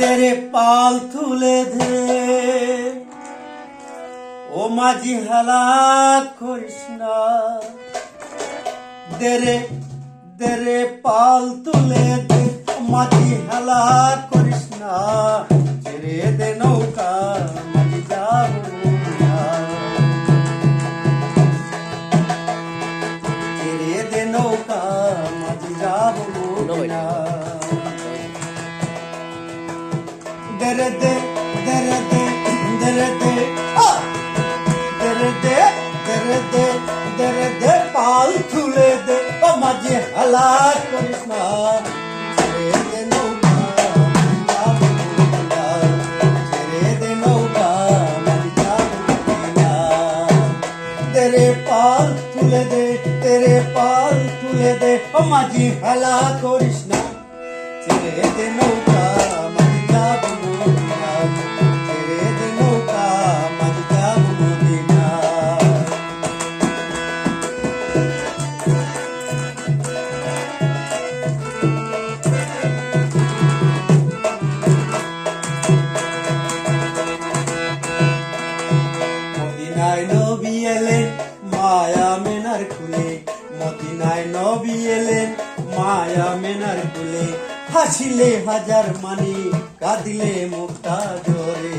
দেরে পাল তুলে দে। ও মাঝি হালা না দেরে দেরে পাল তুলে দে। মাঝি হালা করিস না। দে নৌকা মাঝি যাব। ছেড়ে দরে দে দরে দে দরে দে আ! দরে দে দরে দে দরে দে পাল তুলে দে ও মাঝে হালা করিস না ছেড়ে দে নৌকা যাব না। ছেড়ে দে মদিনায় নবী এলেন, মায়া মেনার খুলে মদিনায় নবী এলেন, মায়া মেনার খুলে হাসিলে হাজার মানি, কাঁদিলে মুক্তা জোরে।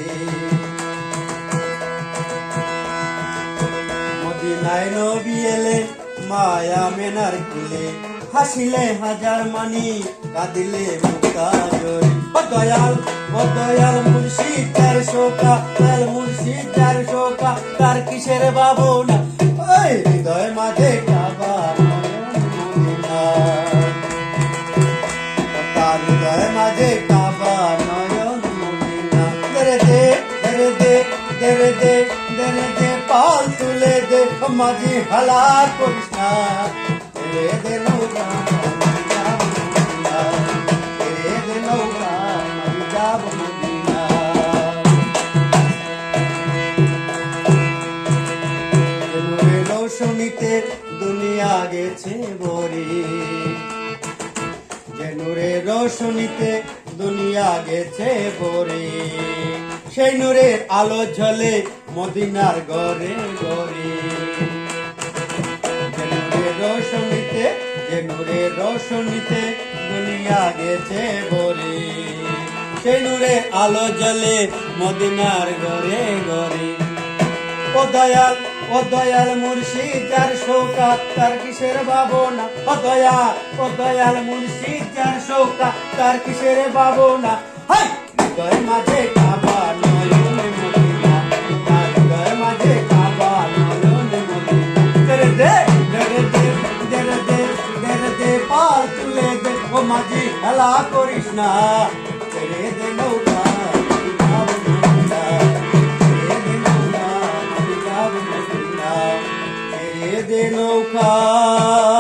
মদিনায় নবী এলেন, মায়া মেনার কুলে। হাসিলে হাজার মানি, কাঁদিলে মুক্তা জোরে। ও দয়াল ও দয়াল মুর্শিদ তার শোকা কিসের বাবনা ওই হৃদয় মাঝে কাবা তার মাঝে কাবা নয়ন মদিনা দরে দে দরে দে দরে দে দরে দে, পাল তুলে দে। নূরে রোশনীতে দুনিয়া গেছে ভরে। যে নূরে রোশনীতে দুনিয়া গেছে ভরে। সেই নূরের আলো ঝলে মদিনার ঘরে ঘরে। যে নূরে রোশনীতে, যে নূরে রোশনীতে দুনিয়া গেছে ভরে। সেই নূরে আলো জ্বলে মদিনার ঘরে ঘরে। ও দয়াল ও দয়াল মুর্শিদ, যার শোকা তার কিসের ভাবনা? ও দয়াল ও দয়াল মুর্শিদ, যার শোকা তার কিসের ভাবনা? হাই! হৃদয় মাঝে কাবা, নয়নে মদিনা। তার মাঝে কাবা তেরে দে তেরে দে তেরে দে তেরে দে, পাল তুলে দে। ও করিস না। de nou cal.